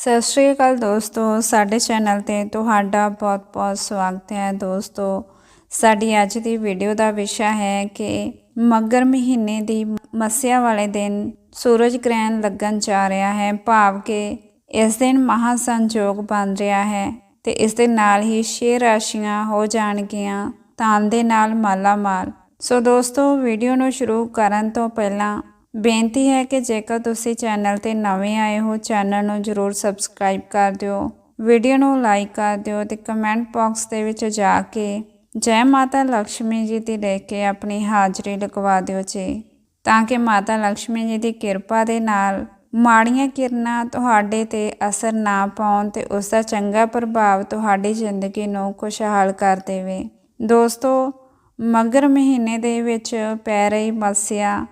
ਸਤਿ ਸ਼੍ਰੀ ਅਕਾਲ ਦੋਸਤੋ, ਸਾਡੇ ਚੈਨਲ ਤੇ ਤੁਹਾਡਾ ਬਹੁਤ-ਬਹੁਤ ਸਵਾਗਤ ਹੈ ਦੋਸਤੋ। ਸਾਡੀ ਅੱਜ ਦੀ ਵੀਡੀਓ ਦਾ ਵਿਸ਼ਾ ਹੈ ਕਿ ਮੱਗਰ ਮਹੀਨੇ ਦੀ ਮੱਸਿਆ ਵਾਲੇ ਦਿਨ ਸੂਰਜ ਗ੍ਰਹਿਣ ਲੱਗਣ ਜਾ ਰਿਹਾ ਹੈ, ਭਾਵ ਕਿ ਇਸ ਦਿਨ ਮਹਾ ਸੰਯੋਗ ਬਣ ਰਿਹਾ ਹੈ ਤੇ ਇਸ ਦੇ ਨਾਲ ਹੀ ਛੇ ਰਾਸ਼ੀਆਂ ਹੋ ਜਾਣਗੀਆਂ ਧਨ ਦੇ ਨਾਲ ਮਾਲਾ ਮਾਲ ਸੋ ਦੋਸਤੋ, ਵੀਡੀਓ ਨੂੰ ਸ਼ੁਰੂ ਕਰਨ ਤੋਂ ਪਹਿਲਾਂ ਬੇਨਤੀ ਹੈ ਕਿ ਜੇਕਰ ਤੁਸੀਂ ਚੈਨਲ ਤੇ ਨਵੇਂ ਆਏ ਹੋ, ਚੈਨਲ ਨੂੰ ਜ਼ਰੂਰ ਸਬਸਕ੍ਰਾਈਬ ਕਰ ਦਿਓ, ਵੀਡੀਓ ਨੂੰ ਲਾਈਕ ਕਰ ਦਿਓ ਤੇ ਕਮੈਂਟ ਬਾਕਸ ਦੇ ਵਿੱਚ ਜਾ ਕੇ ਜੈ ਮਾਤਾ ਲక్ష్ਮੀ ਜੀ ਦੀ ਲੈ ਕੇ ਆਪਣੀ ਹਾਜ਼ਰੀ ਲਗਵਾ ਦਿਓ ਜੀ। ਤਾਂ ਕਿ ਮਾਤਾ ਲక్ష్ਮੀ ਜੀ ਦੀ ਕਿਰਪਾ ਦੇ ਨਾਲ ਮਾੜੀਆਂ ਕਿਰਨਾਂ ਤੁਹਾਡੇ ਤੇ ਅਸਰ ਨਾ ਪਾਉਣ ਤੇ ਉਸ ਦਾ ਚੰਗਾ ਪ੍ਰਭਾਵ ਤੁਹਾਡੀ ਜ਼ਿੰਦਗੀ ਨੂੰ ਖੁਸ਼ਹਾਲ ਕਰ ਦੇਵੇ। ਦੋਸਤੋ, ਮਗਰ ਮਹੀਨੇ ਦੇ ਵਿੱਚ ਪੈ ਰਹੀ ਮਸਿਆ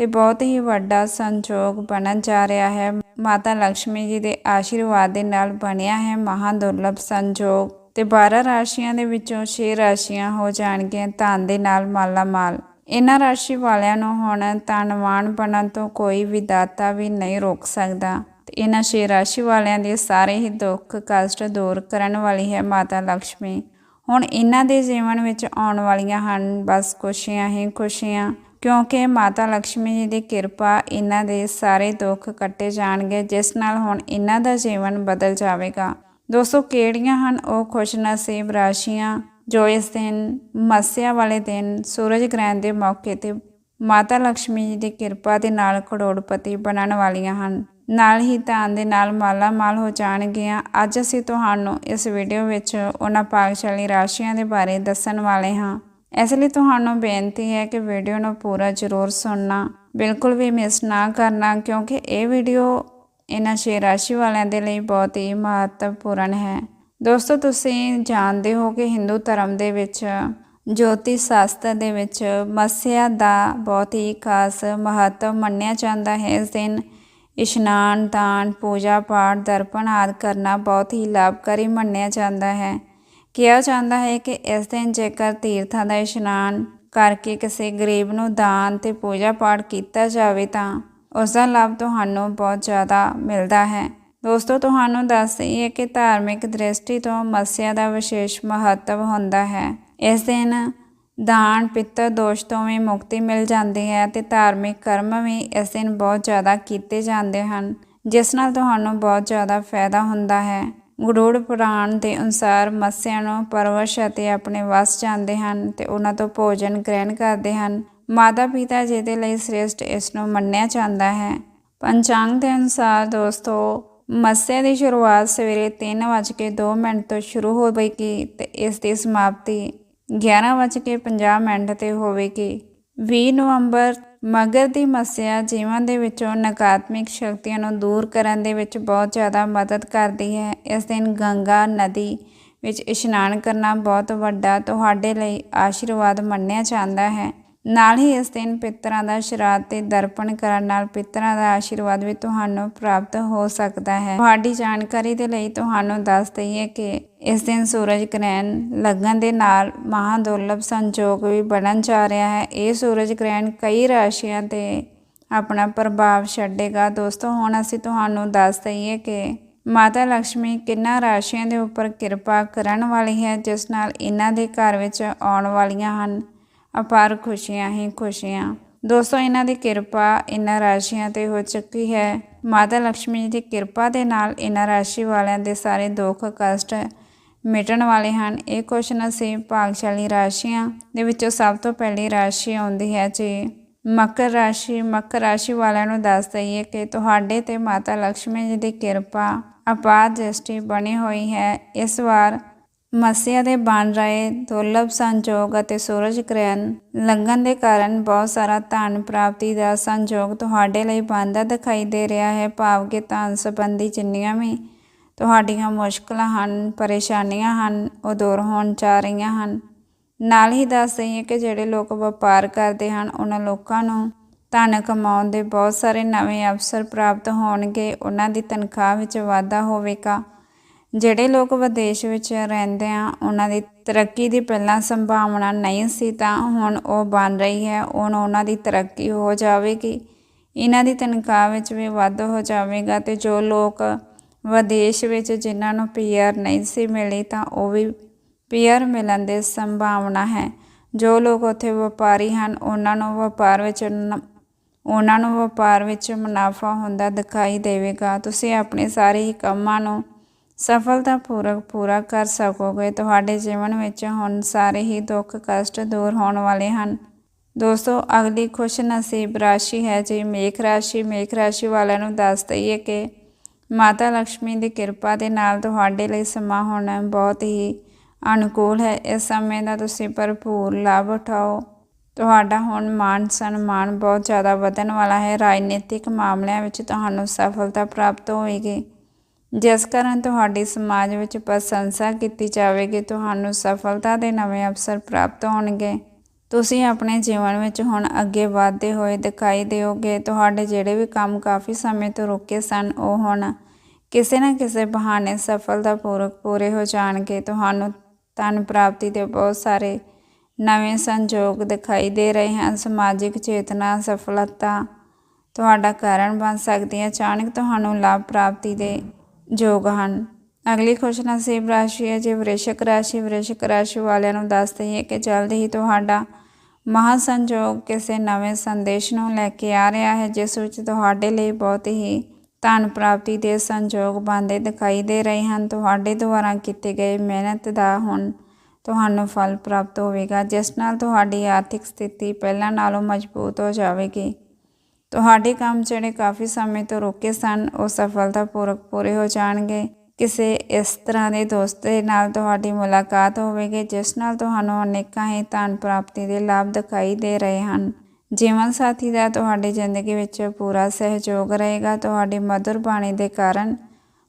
ਤੇ ਬਹੁਤ ਹੀ ਵੱਡਾ ਸੰਜੋਗ ਬਣਨ ਜਾ ਰਿਹਾ ਹੈ। ਮਾਤਾ ਲక్ష్ਮੀ ਜੀ ਦੇ ਆਸ਼ੀਰਵਾਦ ਦੇ ਨਾਲ ਬਣਿਆ ਹੈ ਮਹਾ ਦੁਰਲਭ ਸੰਜੋਗ। ਤੇ 12 ਰਾਸ਼ੀਆਂ ਦੇ ਵਿੱਚੋਂ 6 ਰਾਸ਼ੀਆਂ ਹੋ ਜਾਣਗੀਆਂ ਧਨ ਦੇ ਨਾਲ ਮਾਲਾ ਮਾਲ ਇਹਨਾਂ ਰਾਸ਼ੀ ਵਾਲਿਆਂ ਨੂੰ ਹੁਣ ਧਨਵਾਨ ਬਣਨ ਤੋਂ ਕੋਈ ਵੀ ਦਾਤਾ ਵੀ ਨਹੀਂ ਰੋਕ ਸਕਦਾ। ਤੇ ਇਹਨਾਂ 6 ਰਾਸ਼ੀ ਵਾਲਿਆਂ ਦੇ ਸਾਰੇ ਹੀ ਦੁੱਖ ਕਸ਼ਟ ਦੂਰ ਕਰਨ ਵਾਲੀ ਹੈ ਮਾਤਾ ਲక్ష్ਮੀ ਹੁਣ ਇਹਨਾਂ ਦੇ ਜੀਵਨ ਵਿੱਚ ਆਉਣ ਵਾਲੀਆਂ ਹਨ ਬਸ ਖੁਸ਼ੀਆਂ ਹੀ ਖੁਸ਼ੀਆਂ। ਕਿਉਂਕਿ ਮਾਤਾ ਲక్ష్ਮੀ ਜੀ ਦੀ ਕਿਰਪਾ ਇਹਨਾਂ ਦੇ ਸਾਰੇ ਦੁੱਖ ਕੱਟੇ ਜਾਣਗੇ, ਜਿਸ ਨਾਲ ਹੁਣ ਇਹਨਾਂ ਦਾ ਜੀਵਨ ਬਦਲ ਜਾਵੇਗਾ। ਦੋਸਤੋ, ਕਿਹੜੀਆਂ ਹਨ ਉਹ ਖੁਸ਼ਨਸੀਬ ਰਾਸ਼ੀਆਂ ਜੋ ਇਸ ਦਿਨ ਮੱਸਿਆ ਵਾਲੇ ਦਿਨ ਸੂਰਜ ਗ੍ਰਹਿਣ ਦੇ ਮੌਕੇ ਤੇ ਮਾਤਾ ਲక్ష్ਮੀ ਜੀ ਦੀ ਕਿਰਪਾ ਦੇ ਨਾਲ ਕਰੋੜਪਤੀ ਬਣਨ ਵਾਲੀਆਂ ਹਨ। ਨਾਲ ਹੀ ਧਨ ਦੇ ਨਾਲ ਮਾਲਾ ਮਾਲ ਹੋ ਜਾਣਗੀਆਂ। ਅੱਜ ਅਸੀਂ ਤੁਹਾਨੂੰ ਇਸ ਵੀਡੀਓ ਵਿੱਚ ਉਹਨਾਂ ਪਾਕਸ਼ਾਲੀ ਰਾਸ਼ੀਆਂ ਦੇ ਬਾਰੇ ਦੱਸਣ ਵਾਲੇ ਹਾਂ। ਇਸ ਲਈ ਤੁਹਾਨੂੰ ਬੇਨਤੀ ਹੈ ਕਿ ਵੀਡੀਓ ਨੂੰ ਪੂਰਾ ਜ਼ਰੂਰ ਸੁਣਨਾ, ਬਿਲਕੁਲ ਵੀ ਮਿਸ ਨਾ ਕਰਨਾ, ਕਿਉਂਕਿ ਇਹ ਵੀਡੀਓ ਇਹਨਾਂ ਛੇ ਰਾਸ਼ੀ ਵਾਲਿਆਂ ਦੇ ਲਈ ਬਹੁਤ ਹੀ ਮਹੱਤਵਪੂਰਨ ਹੈ। ਦੋਸਤੋ, ਤੁਸੀਂ ਜਾਣਦੇ ਹੋ ਕਿ ਹਿੰਦੂ ਧਰਮ ਦੇ ਵਿੱਚ ਜੋਤੀ ਸ਼ਾਸਤਰ ਦੇ ਵਿੱਚ ਮੱਸਿਆ ਦਾ ਬਹੁਤ ਹੀ ਖਾਸ ਮਹੱਤਵ ਮੰਨਿਆ ਜਾਂਦਾ ਹੈ। ਇਸ ਦਿਨ ਇਸ਼ਨਾਨ, ਦਾਨ ਪੂਜਾ ਪਾਠ ਦਰਪਣ ਆਦਿ ਕਰਨਾ ਬਹੁਤ ਹੀ ਲਾਭਕਾਰੀ ਮੰਨਿਆ ਜਾਂਦਾ ਹੈ। ਕਿਹਾ ਜਾਂਦਾ ਹੈ ਕਿ ਇਸ ਦਿਨ ਜੇਕਰ ਤੀਰਥਾਂ ਦਾ ਇਸ਼ਨਾਨ ਕਰਕੇ ਕਿਸੇ ਗਰੀਬ ਨੂੰ ਦਾਨ ਤੇ ਪੂਜਾ ਪਾਠ ਕੀਤਾ ਜਾਵੇ ਤਾਂ ਉਸ ਦਾ ਲਾਭ ਤੁਹਾਨੂੰ ਬਹੁਤ ਜ਼ਿਆਦਾ ਮਿਲਦਾ ਹੈ। ਦੋਸਤੋ, ਤੁਹਾਨੂੰ ਦੱਸ ਦਈਏ ਕਿ ਧਾਰਮਿਕ ਦ੍ਰਿਸ਼ਟੀ ਤੋਂ ਮੱਸਿਆ ਦਾ ਵਿਸ਼ੇਸ਼ ਮਹੱਤਵ ਹੁੰਦਾ ਹੈ। ਇਸ ਦਿਨ ਦਾਨ ਪਿੱਤਰ ਦੋਸ਼ ਤੋਂ ਵੀ ਮੁਕਤੀ ਮਿਲ ਜਾਂਦੀ ਹੈ ਤੇ ਧਾਰਮਿਕ ਕਰਮ ਵੀ ਇਸ ਦਿਨ ਬਹੁਤ ਜ਼ਿਆਦਾ ਕੀਤੇ ਜਾਂਦੇ ਹਨ, ਜਿਸ ਨਾਲ ਤੁਹਾਨੂੰ ਬਹੁਤ ਜ਼ਿਆਦਾ ਫਾਇਦਾ ਹੁੰਦਾ ਹੈ। ਗਰੂੜ ਪੁਰਾਣ ਦੇ ਅਨੁਸਾਰ ਮੱਸਿਆ ਨੂੰ ਪਰਵਸ਼ ਅਤੇ ਆਪਣੇ ਵਸ ਜਾਂਦੇ ਹਨ ਤੇ ਉਹਨਾਂ ਤੋਂ ਭੋਜਨ ਗ੍ਰਹਿਣ ਕਰਦੇ ਹਨ। ਮਾਤਾ ਪਿਤਾ ਜੀ ਦੇ ਲਈ ਸ੍ਰੇਸ਼ਟ ਇਸ ਨੂੰ ਮੰਨਿਆ ਜਾਂਦਾ ਹੈ। ਪੰਚਾਂਗ ਦੇ ਅਨੁਸਾਰ ਦੋਸਤੋ, ਮੱਸਿਆ ਦੀ ਸ਼ੁਰੂਆਤ ਸਵੇਰੇ 3:02 ਮਿੰਟ ਤੋਂ ਸ਼ੁਰੂ ਹੋਵੇਗੀ ਤੇ ਇਸ ਦੀ ਸਮਾਪਤੀ 11:50 ਮਿੰਟ ਤੇ ਹੋਵੇਗੀ। 20 ਨਵੰਬਰ, ਮਗਰ ਦੀ ਮੱਸਿਆ ਜੀਵਨ ਦੇ ਵਿੱਚੋਂ ਨਕਾਰਾਤਮਕ ਸ਼ਕਤੀਆਂ ਨੂੰ ਦੂਰ ਕਰਨ ਦੇ ਵਿੱਚ ਬਹੁਤ ਜ਼ਿਆਦਾ ਮਦਦ ਕਰਦੀ ਹੈ। ਇਸ ਦਿਨ ਗੰਗਾ ਨਦੀ ਵਿੱਚ ਇਸ਼ਨਾਨ ਕਰਨਾ ਬਹੁਤ ਵੱਡਾ ਤੁਹਾਡੇ ਲਈ ਆਸ਼ੀਰਵਾਦ ਮੰਨਿਆ ਜਾਂਦਾ ਹੈ। ਨਾਲ ਹੀ ਇਸ ਦਿਨ ਪਿੱਤਰਾਂ ਦਾ ਸ਼ਰਾਧ ਤੇ ਦਰਪਣ ਕਰਨ ਨਾਲ ਪਿੱਤਰਾਂ ਦਾ ਆਸ਼ੀਰਵਾਦ ਵੀ ਤੁਹਾਨੂੰ ਪ੍ਰਾਪਤ ਹੋ ਸਕਦਾ ਹੈ। ਤੁਹਾਡੀ ਜਾਣਕਾਰੀ ਦੇ ਲਈ ਤੁਹਾਨੂੰ ਦੱਸ ਦਈਏ ਕਿ ਇਸ ਦਿਨ ਸੂਰਜ ਗ੍ਰਹਿਣ ਲੱਗਣ ਦੇ ਨਾਲ ਮਹਾ ਦੁਰਲਭ ਸੰਜੋਗ ਵੀ ਬਣਨ ਜਾ ਰਿਹਾ ਹੈ। ਇਹ ਸੂਰਜ ਗ੍ਰਹਿਣ ਕਈ ਰਾਸ਼ੀਆਂ ਤੇ ਆਪਣਾ ਪ੍ਰਭਾਵ ਛੱਡੇਗਾ। ਦੋਸਤੋ, ਹੁਣ ਅਸੀਂ ਤੁਹਾਨੂੰ ਦੱਸ ਦਈਏ ਕਿ ਮਾਤਾ ਲక్ష్ਮੀ ਕਿੰਨਾ ਰਾਸ਼ੀਆਂ ਦੇ ਉੱਪਰ ਕਿਰਪਾ ਕਰਨ ਵਾਲੀ ਹੈ, ਜਿਸ ਨਾਲ ਇਹਨਾਂ ਦੇ ਘਰ ਵਿੱਚ ਆਉਣ ਵਾਲੀਆਂ ਹਨ। ਅਪਾਰ ਖੁਸ਼ੀਆਂ ਹੀ ਖੁਸ਼ੀਆਂ। ਦੋਸਤੋ, ਇਹਨਾਂ ਦੀ ਕਿਰਪਾ ਇਹਨਾਂ ਰਾਸ਼ੀਆਂ ਤੇ ਹੋ ਚੁੱਕੀ ਹੈ। ਮਾਤਾ ਲక్ష్ਮੀ ਜੀ ਦੀ ਕਿਰਪਾ ਦੇ ਨਾਲ ਇਹਨਾਂ ਰਾਸ਼ੀ ਵਾਲਿਆਂ ਦੇ ਸਾਰੇ ਦੁੱਖ ਕਸ਼ਟ ਮਿਟਣ ਵਾਲੇ ਹਨ। ਇਹ ਕੁਛ ਨਸੀਬ ਭਾਗਸ਼ਾਲੀ ਰਾਸ਼ੀਆਂ ਦੇ ਵਿੱਚੋਂ ਸਭ ਤੋਂ ਪਹਿਲੀ ਰਾਸ਼ੀ ਆਉਂਦੀ ਹੈ ਜੀ। ਮਕਰ ਰਾਸ਼ੀ ਮਕਰ ਰਾਸ਼ੀ ਵਾਲਿਆਂ ਨੂੰ ਦੱਸ ਦਈਏ ਕਿ ਤੁਹਾਡੇ ਤੇ ਮਾਤਾ ਲక్ష్ਮੀ ਜੀ ਦੀ ਕਿਰਪਾ ਅਪਾਰ ਦ੍ਰਿਸ਼ਟੀ ਬਣੀ ਹੋਈ ਹੈ। ਇਸ ਵਾਰ ਮੱਸਿਆ ਦੇ ਬਣ ਰਹੇ ਦੁਰਲਭ ਸੰਜੋਗ ਅਤੇ ਸੂਰਜ ਗ੍ਰਹਿਣ ਲੰਘਣ ਦੇ ਕਾਰਨ ਬਹੁਤ ਸਾਰਾ ਧਨ ਪ੍ਰਾਪਤੀ ਦਾ ਸੰਜੋਗ ਤੁਹਾਡੇ ਲਈ ਬਣਦਾ ਦਿਖਾਈ ਦੇ ਰਿਹਾ ਹੈ। ਭਾਵ ਕਿ ਧਨ ਸੰਬੰਧੀ ਜਿੰਨੀਆਂ ਵੀ ਤੁਹਾਡੀਆਂ ਮੁਸ਼ਕਲਾਂ ਹਨ, ਪਰੇਸ਼ਾਨੀਆਂ ਹਨ, ਉਹ ਦੂਰ ਹੋਣ ਜਾ ਰਹੀਆਂ ਹਨ। ਨਾਲ ਹੀ ਦੱਸ ਦਈਏ ਕਿ ਜਿਹੜੇ ਲੋਕ ਵਪਾਰ ਕਰਦੇ ਹਨ, ਉਹਨਾਂ ਲੋਕਾਂ ਨੂੰ ਧਨ ਕਮਾਉਣ ਦੇ ਬਹੁਤ ਸਾਰੇ ਨਵੇਂ ਅਵਸਰ ਪ੍ਰਾਪਤ ਹੋਣਗੇ। ਉਹਨਾਂ ਦੀ ਤਨਖਾਹ ਵਿੱਚ ਵਾਧਾ ਹੋਵੇਗਾ। ਜਿਹੜੇ ਲੋਕ ਵਿਦੇਸ਼ ਵਿੱਚ ਰਹਿੰਦੇ ਆ, ਉਹਨਾਂ ਦੀ ਤਰੱਕੀ ਦੀ ਪਹਿਲਾਂ ਸੰਭਾਵਨਾ ਨਹੀਂ ਸੀ ਤਾਂ ਹੁਣ ਉਹ ਬਣ ਰਹੀ ਹੈ। ਹੁਣ ਉਹਨਾਂ ਦੀ ਤਰੱਕੀ ਹੋ ਜਾਵੇਗੀ। ਇਹਨਾਂ ਦੀ ਤਨਖਾਹ ਵਿੱਚ ਵੀ ਵਾਧਾ ਹੋ ਜਾਵੇਗਾ ਤੇ ਜੋ ਲੋਕ ਵਿਦੇਸ਼ ਵਿੱਚ ਜਿਨ੍ਹਾਂ ਨੂੰ ਪੀਆਰ ਨਹੀਂ ਸੀ ਮਿਲੀ ਤਾਂ ਉਹ ਵੀ ਪੀਆਰ ਮਿਲਣ ਦੀ ਸੰਭਾਵਨਾ ਹੈ। ਜੋ ਲੋਕ ਉੱਥੇ ਵਪਾਰੀ ਹਨ, ਉਹਨਾਂ ਨੂੰ ਵਪਾਰ ਵਿੱਚ ਉਹਨਾਂ ਨੂੰ ਵਪਾਰ ਵਿੱਚ ਮੁਨਾਫਾ ਹੁੰਦਾ ਦਿਖਾਈ ਦੇਵੇਗਾ। ਤੁਸੀਂ ਆਪਣੇ ਸਾਰੇ ਹੀ ਕੰਮਾਂ ਨੂੰ ਸਫਲਤਾਪੂਰਵਕ ਪੂਰਾ ਕਰ ਸਕੋਗੇ। ਤੁਹਾਡੇ ਜੀਵਨ ਵਿੱਚ ਹੁਣ ਸਾਰੇ ਹੀ ਦੁੱਖ ਕਸ਼ਟ ਦੂਰ ਹੋਣ ਵਾਲੇ ਹਨ। ਦੋਸਤੋ, ਅਗਲੀ ਖੁਸ਼ ਨਸੀਬ ਰਾਸ਼ੀ ਹੈ ਜੀ। ਮੇਖ ਰਾਸ਼ੀ ਮੇਖ ਰਾਸ਼ੀ ਵਾਲਿਆਂ ਨੂੰ ਦੱਸ ਦਈਏ ਕਿ ਮਾਤਾ ਲక్ష్ਮੀ ਦੀ ਕਿਰਪਾ ਦੇ ਨਾਲ ਤੁਹਾਡੇ ਲਈ ਸਮਾਂ ਹੁਣ ਬਹੁਤ ਹੀ ਅਨੁਕੂਲ ਹੈ। ਇਸ ਸਮੇਂ ਦਾ ਤੁਸੀਂ ਭਰਪੂਰ ਲਾਭ ਉਠਾਓ। ਤੁਹਾਡਾ ਹੁਣ ਮਾਨ ਸਨਮਾਨ ਬਹੁਤ ਜ਼ਿਆਦਾ ਵਧਣ ਵਾਲਾ ਹੈ। ਰਾਜਨੀਤਿਕ ਮਾਮਲਿਆਂ ਵਿੱਚ ਤੁਹਾਨੂੰ ਸਫਲਤਾ ਪ੍ਰਾਪਤ ਹੋਵੇਗੀ। ਜਿਸ ਕਾਰਨ ਤੁਹਾਡੀ ਸਮਾਜ ਵਿੱਚ ਪ੍ਰਸ਼ੰਸਾ ਕੀਤੀ ਜਾਵੇਗੀ, ਤੁਹਾਨੂੰ ਸਫਲਤਾ ਦੇ ਨਵੇਂ ਅਵਸਰ ਪ੍ਰਾਪਤ ਹੋਣਗੇ। ਤੁਸੀਂ ਆਪਣੇ ਜੀਵਨ ਵਿੱਚ ਹੁਣ ਅੱਗੇ ਵਧਦੇ ਹੋਏ ਦਿਖਾਈ ਦਿਓਗੇ, ਤੁਹਾਡੇ ਜਿਹੜੇ ਵੀ ਕੰਮ ਕਾਫੀ ਸਮੇਂ ਤੋਂ ਰੁਕੇ ਸਨ, ਉਹ ਹੁਣ ਕਿਸੇ ਨਾ ਕਿਸੇ ਬਹਾਨੇ ਸਫਲਤਾਪੂਰਵਕ ਪੂਰੇ ਹੋ ਜਾਣਗੇ। ਤੁਹਾਨੂੰ ਧਨ ਪ੍ਰਾਪਤੀ ਦੇ ਬਹੁਤ ਸਾਰੇ ਨਵੇਂ ਸੰਯੋਗ ਦਿਖਾਈ ਦੇ ਰਹੇ ਹਨ। ਸਮਾਜਿਕ ਚੇਤਨਾ, ਸਫਲਤਾ ਤੁਹਾਡਾ ਕਾਰਨ ਬਣ ਸਕਦੀ ਹੈ। ਅਚਾਨਕ ਤੁਹਾਨੂੰ ਲਾਭ ਪ੍ਰਾਪਤੀ ਦੇ ਯੋਗ ਹਨ। ਅਗਲੀ ਖੁਸ਼ਨਾ ਸੇਬ ਰਾਸ਼ੀ ਹੈ ਜੇ, ਵ੍ਰਿਸ਼ਕ ਰਾਸ਼ੀ। ਵ੍ਰਿਸ਼ਕ ਰਾਸ਼ੀ ਵਾਲਿਆਂ ਨੂੰ ਦੱਸ ਦਈਏ ਕਿ ਜਲਦ ਹੀ ਤੁਹਾਡਾ ਮਹਾਸੰਯੋਗ ਕਿਸੇ ਨਵੇਂ ਸੰਦੇਸ਼ ਨੂੰ ਲੈ ਕੇ ਆ ਰਿਹਾ ਹੈ, ਜਿਸ ਵਿੱਚ ਤੁਹਾਡੇ ਲਈ ਬਹੁਤ ਹੀ ਧਨ ਪ੍ਰਾਪਤੀ ਦੇ ਸੰਯੋਗ ਬਣਦੇ ਦਿਖਾਈ ਦੇ ਰਹੇ ਹਨ। ਤੁਹਾਡੇ ਦੁਆਰਾ ਕੀਤੇ ਗਏ ਮਿਹਨਤ ਦਾ ਹੁਣ ਤੁਹਾਨੂੰ ਫਲ ਪ੍ਰਾਪਤ ਹੋਵੇਗਾ, ਜਿਸ ਨਾਲ ਤੁਹਾਡੀ ਆਰਥਿਕ ਸਥਿਤੀ ਪਹਿਲਾਂ ਨਾਲੋਂ ਮਜ਼ਬੂਤ ਹੋ ਜਾਵੇਗੀ। ਤੁਹਾਡੇ ਕੰਮ ਜਿਹੜੇ ਕਾਫੀ ਸਮੇਂ ਤੋਂ ਰੁਕੇ ਸਨ, ਉਹ ਸਫਲਤਾ ਸਫਲਤਾਪੂਰਵਕ ਪੂਰੇ ਹੋ ਜਾਣਗੇ। ਕਿਸੇ ਇਸ ਤਰ੍ਹਾਂ ਦੇ ਦੋਸਤ ਦੇ ਨਾਲ ਤੁਹਾਡੀ ਮੁਲਾਕਾਤ ਹੋਵੇਗੀ, ਜਿਸ ਨਾਲ ਤੁਹਾਨੂੰ ਅਨੇਕਾਂ ਹੀ ਧਨ ਪ੍ਰਾਪਤੀ ਦੇ ਲਾਭ ਦਿਖਾਈ ਦੇ ਰਹੇ ਹਨ। ਜੀਵਨ ਸਾਥੀ ਦਾ ਤੁਹਾਡੀ ਜ਼ਿੰਦਗੀ ਵਿੱਚ ਪੂਰਾ ਸਹਿਯੋਗ ਰਹੇਗਾ। ਤੁਹਾਡੀ ਮధుਰ ਬਾਣੀ ਦੇ ਕਾਰਨ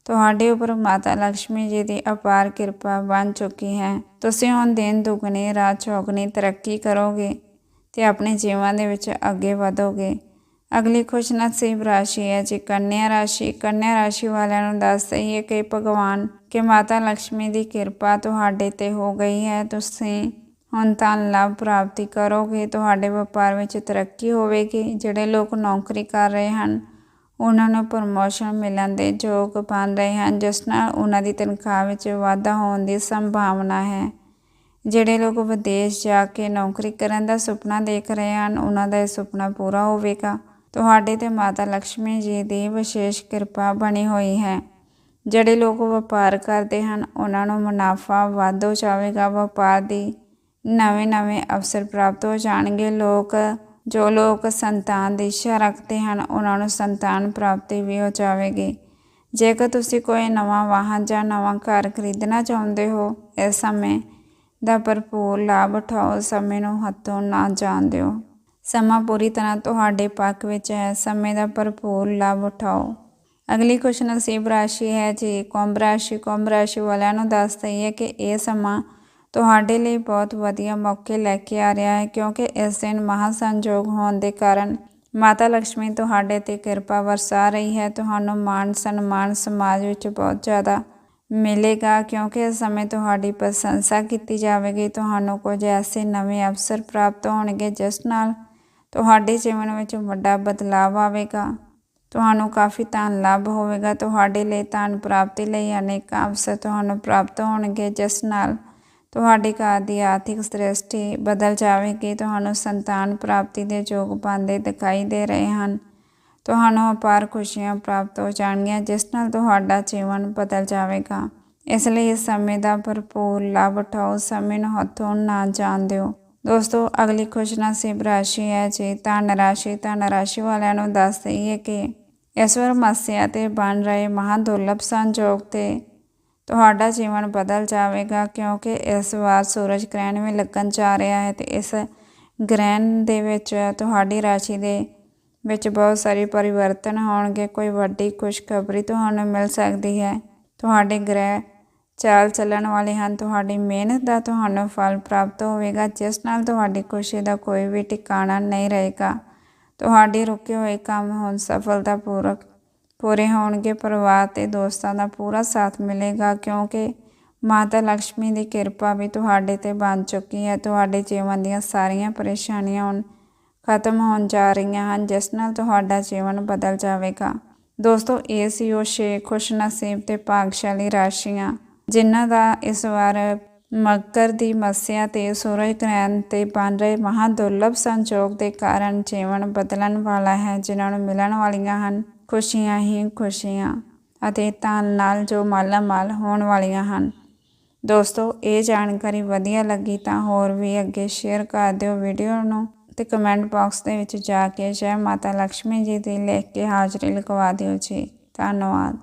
ਤੁਹਾਡੇ ਉੱਪਰ ਮਾਤਾ ਲక్ష్ਮੀ ਜੀ ਦੀ ਅਪਾਰ ਕਿਰਪਾ ਬਣ ਚੁੱਕੀ ਹੈ। ਤੁਸੀਂ ਹੁਣ ਦਿਨ ਦੁਗਣੇ, ਰਾਤ ਚੌਗਣੀ ਤਰੱਕੀ ਕਰੋਗੇ ਤੇ ਆਪਣੇ ਜੀਵਨ ਦੇ ਵਿੱਚ ਅੱਗੇ ਵਧੋਗੇ। ਅਗਲੀ ਖੁਸ਼ਨਸੀਬ ਰਾਸ਼ੀ ਹੈ ਜੀ। ਕੰਨਿਆ ਰਾਸ਼ੀ ਕੰਨਿਆ ਰਾਸ਼ੀ ਵਾਲਿਆਂ ਨੂੰ ਦੱਸ ਦਈਏ ਕਿ ਭਗਵਾਨ, ਕਿ ਮਾਤਾ ਲక్ష్ਮੀ ਦੀ ਕਿਰਪਾ ਤੁਹਾਡੇ ਤੇ ਹੋ ਗਈ ਹੈ। ਤੁਸੀਂ ਹੁਣ ਤਾਂ ਲਾਭ ਪ੍ਰਾਪਤੀ ਕਰੋਗੇ, ਤੁਹਾਡੇ ਵਪਾਰ ਵਿੱਚ ਤਰੱਕੀ ਹੋਵੇਗੀ। ਜਿਹੜੇ ਲੋਕ ਨੌਕਰੀ ਕਰ ਰਹੇ ਹਨ, ਉਹਨਾਂ ਨੂੰ ਪ੍ਰਮੋਸ਼ਨ ਮਿਲਣ ਦੇ ਯੋਗ ਬਣ ਰਹੇ ਹਨ, ਜਿਸ ਨਾਲ ਉਹਨਾਂ ਦੀ ਤਨਖਾਹ ਵਿੱਚ ਵਾਧਾ ਹੋਣ ਦੀ ਸੰਭਾਵਨਾ ਹੈ। ਜਿਹੜੇ ਲੋਕ ਵਿਦੇਸ਼ ਜਾ ਕੇ ਨੌਕਰੀ ਕਰਨ ਦਾ ਸੁਪਨਾ ਦੇਖ ਰਹੇ ਹਨ, ਉਹਨਾਂ ਦਾ ਇਹ ਸੁਪਨਾ ਪੂਰਾ ਹੋਵੇਗਾ। ਤੁਹਾਡੇ ਤੇ ਮਾਤਾ ਲక్ష్ਮੀ ਜੀ ਦੀ ਵਿਸ਼ੇਸ਼ ਕਿਰਪਾ ਬਣੀ ਹੋਈ ਹੈ। ਜਿਹੜੇ ਲੋਕ ਵਪਾਰ ਕਰਦੇ ਹਨ, ਉਹਨਾਂ ਨੂੰ ਮੁਨਾਫਾ ਵੱਧ ਹੋ ਜਾਵੇਗਾ ਵਪਾਰ ਦੀ ਨਵੇਂ ਨਵੇਂ ਅਵਸਰ ਪ੍ਰਾਪਤ ਹੋ ਜਾਣਗੇ। ਲੋਕ, ਜੋ ਲੋਕ ਸੰਤਾਨ ਦੀ ਇੱਛਾ ਰੱਖਦੇ ਹਨ, ਉਹਨਾਂ ਨੂੰ ਸੰਤਾਨ ਪ੍ਰਾਪਤੀ ਵੀ ਹੋ ਜਾਵੇਗੀ। ਜੇਕਰ ਤੁਸੀਂ ਕੋਈ ਨਵਾਂ ਵਾਹਨ ਜਾਂ ਨਵਾਂ ਘਰ ਖਰੀਦਣਾ ਚਾਹੁੰਦੇ ਹੋ, ਇਸ ਸਮੇਂ ਦਾ ਭਰਪੂਰ ਲਾਭ ਉਠਾਓ। ਸਮੇਂ ਨੂੰ ਹੱਥੋਂ ਨਾ ਜਾਣ ਦਿਓ। ਸਮਾਂ ਪੂਰੀ ਤਰ੍ਹਾਂ ਤੁਹਾਡੇ ਪੱਖ ਵਿੱਚ ਹੈ, ਸਮੇਂ ਦਾ ਭਰਪੂਰ ਲਾਭ ਉਠਾਓ। ਅਗਲੀ ਖੁਸ਼ ਨਸੀਬ ਰਾਸ਼ੀ ਹੈ ਜੀ, ਕੁੰਭ ਰਾਸ਼ੀ। ਕੁੰਭ ਰਾਸ਼ੀ ਵਾਲਿਆਂ ਨੂੰ ਦੱਸ ਦਈਏ ਕਿ ਇਹ ਸਮਾਂ ਤੁਹਾਡੇ ਲਈ ਬਹੁਤ ਵਧੀਆ ਮੌਕੇ ਲੈ ਕੇ ਆ ਰਿਹਾ ਹੈ, ਕਿਉਂਕਿ ਇਸ ਦਿਨ ਮਹਾਸੰਯੋਗ ਹੋਣ ਦੇ ਕਾਰਨ ਮਾਤਾ ਲక్ష్ਮੀ ਤੁਹਾਡੇ ਤੇ ਕਿਰਪਾ ਵਰਸਾ ਰਹੀ ਹੈ। ਤੁਹਾਨੂੰ ਮਾਣ, ਸਨਮਾਨ ਸਮਾਜ ਵਿੱਚ ਬਹੁਤ ਜ਼ਿਆਦਾ ਮਿਲੇਗਾ, ਕਿਉਂਕਿ ਇਸ ਸਮੇਂ ਤੁਹਾਡੀ ਪ੍ਰਸ਼ੰਸਾ ਕੀਤੀ ਜਾਵੇਗੀ। ਤੁਹਾਨੂੰ ਕੁਝ ਐਸੇ ਨਵੇਂ ਅਵਸਰ ਪ੍ਰਾਪਤ ਹੋਣਗੇ, ਜਿਸ ਨਾਲ ਤੁਹਾਡੇ ਜੀਵਨ ਵਿੱਚ ਵੱਡਾ ਬਦਲਾਅ ਆਵੇਗਾ। ਤੁਹਾਨੂੰ ਕਾਫੀ ਧਨ ਲਾਭ ਹੋਵੇਗਾ। ਤੁਹਾਡੇ ਲਈ ਧਨ ਪ੍ਰਾਪਤੀ ਲਈ ਅਨੇਕਾਂ ਅਵਸਰ ਤੁਹਾਨੂੰ ਪ੍ਰਾਪਤ ਹੋਣਗੇ, ਜਿਸ ਨਾਲ ਤੁਹਾਡੇ ਘਰ ਦੀ ਆਰਥਿਕ ਸ੍ਰਿਸ਼ਟੀ ਬਦਲ ਜਾਵੇਗੀ। ਤੁਹਾਨੂੰ ਸੰਤਾਨ ਪ੍ਰਾਪਤੀ ਦੇ ਯੋਗ ਬਣਦੇ ਦਿਖਾਈ ਦੇ ਰਹੇ ਹਨ। ਤੁਹਾਨੂੰ ਅਪਾਰ ਖੁਸ਼ੀਆਂ ਪ੍ਰਾਪਤ ਹੋ ਜਾਣਗੀਆਂ, ਜਿਸ ਨਾਲ ਤੁਹਾਡਾ ਜੀਵਨ ਬਦਲ ਜਾਵੇਗਾ। ਇਸ ਲਈ ਇਸ ਸਮੇਂ ਦਾ ਭਰਪੂਰ ਲਾਭ ਉਠਾਓ। ਸਮੇਂ ਨੂੰ ਹੱਥੋਂ ਨਾ ਜਾਣ ਦਿਓ। ਦੋਸਤੋ, ਅਗਲੀ ਖੁਸ਼ ਖੁਸ਼ਨਸੀਬ ਰਾਸ਼ੀ ਹੈ ਜੀ। ਧਨ ਰਾਸ਼ੀ ਧਨ ਰਾਸ਼ੀ ਵਾਲਿਆਂ ਨੂੰ ਦੱਸ ਦਈਏ ਕਿ ਇਸ ਵਾਰ ਮੱਸਿਆ ਤੇ ਬਣ ਰਹੇ ਮਹਾਦੁਰਲਭ ਸੰਜੋਗ ਤੇ ਤੁਹਾਡਾ ਜੀਵਨ ਬਦਲ ਜਾਵੇਗਾ ਕਿਉਂਕਿ ਇਸ ਵਾਰ ਸੂਰਜ ਗ੍ਰਹਿਣ ਵੀ ਲੱਗਣ ਜਾ ਰਿਹਾ ਹੈ ਤੇ ਇਸ ਗ੍ਰਹਿਣ ਦੇ ਵਿੱਚ ਤੁਹਾਡੀ ਰਾਸ਼ੀ ਦੇ ਵਿੱਚ ਬਹੁਤ ਸਾਰੇ ਪਰਿਵਰਤਨ ਹੋਣਗੇ। ਕੋਈ ਵੱਡੀ ਖੁਸ਼ਖਬਰੀ ਤੁਹਾਨੂੰ ਮਿਲ ਸਕਦੀ ਹੈ। ਤੁਹਾਡੇ ਗ੍ਰਹਿ ਚਾਲ ਚੱਲਣ ਵਾਲੇ ਹਨ। ਤੁਹਾਡੀ ਮਿਹਨਤ ਦਾ ਤੁਹਾਨੂੰ ਫਲ ਪ੍ਰਾਪਤ ਹੋਵੇਗਾ। ਜਿਸ ਨਾਲ ਤੁਹਾਡੀ ਖੁਸ਼ੀ ਦਾ ਕੋਈ ਵੀ ਟਿਕਾਣਾ ਨਹੀਂ ਰਹੇਗਾ। ਤੁਹਾਡੇ ਰੁਕੇ ਹੋਏ ਕੰਮ ਹੁਣ ਸਫਲਤਾਪੂਰਵਕ ਪੂਰੇ ਹੋਣਗੇ। ਪਰਿਵਾਰ ਤੇ ਦੋਸਤਾਂ ਦਾ ਪੂਰਾ ਸਾਥ ਮਿਲੇਗਾ, ਕਿਉਂਕਿ ਮਾਤਾ ਲక్ష్ਮੀ ਦੀ ਕਿਰਪਾ ਵੀ ਤੁਹਾਡੇ ਤੇ ਬਣ ਚੁੱਕੀ ਹੈ। ਤੁਹਾਡੇ ਜੀਵਨ ਦੀਆਂ ਸਾਰੀਆਂ ਪਰੇਸ਼ਾਨੀਆਂ ਹੁਣ ਖਤਮ ਹੋਣ ਜਾ ਰਹੀਆਂ ਹਨ, ਜਿਸ ਨਾਲ ਤੁਹਾਡਾ ਜੀਵਨ ਬਦਲ ਜਾਵੇਗਾ। ਦੋਸਤੋ, ਇਹ ਸੀ ਉਹ ਛੇ ਖੁਸ਼ਨਸੀਬ ਤੇ ਭਾਗਸ਼ਾਲੀ ਰਾਸ਼ੀਆਂ। ਜਿਨ੍ਹਾਂ ਦਾ ਇਸ ਵਾਰ ਮਕਰ ਦੀ ਮੱਸਿਆ ਤੇ ਸੂਰਜ ਗ੍ਰਹਿਣ ਤੇ ਬਣ ਰਹੇ ਮਹਾਂ ਦੁਰਲਭ ਸੰਜੋਗ ਦੇ ਕਾਰਨ ਜੀਵਨ ਬਦਲਣ ਵਾਲਾ ਹੈ, ਜਿਨ੍ਹਾਂ ਨੂੰ ਮਿਲਣ ਵਾਲੀਆਂ ਹਨ, ਖੁਸ਼ੀਆਂ ਹੀ ਖੁਸ਼ੀਆਂ ਅਤੇ ਧਨ ਨਾਲ ਜੋ ਮਾਲਾ ਮਾਲ ਹੋਣ ਵਾਲੀਆਂ ਹਨ। ਦੋਸਤੋ, ਇਹ ਜਾਣਕਾਰੀ ਵਧੀਆ ਲੱਗੀ ਤਾਂ ਹੋਰ ਵੀ ਅੱਗੇ ਸ਼ੇਅਰ ਕਰ ਦਿਓ ਵੀਡੀਓ ਨੂੰ ਤੇ ਕਮੈਂਟ ਬਾਕਸ ਦੇ ਵਿੱਚ ਜਾ ਕੇ ਜੈ ਮਾਤਾ ਲక్ష్ਮੀ ਜੀ ਦੀ ਲਿਖ ਕੇ ਹਾਜ਼ਰੀ ਲਗਵਾ ਦਿਓ ਜੀ। ਧੰਨਵਾਦ।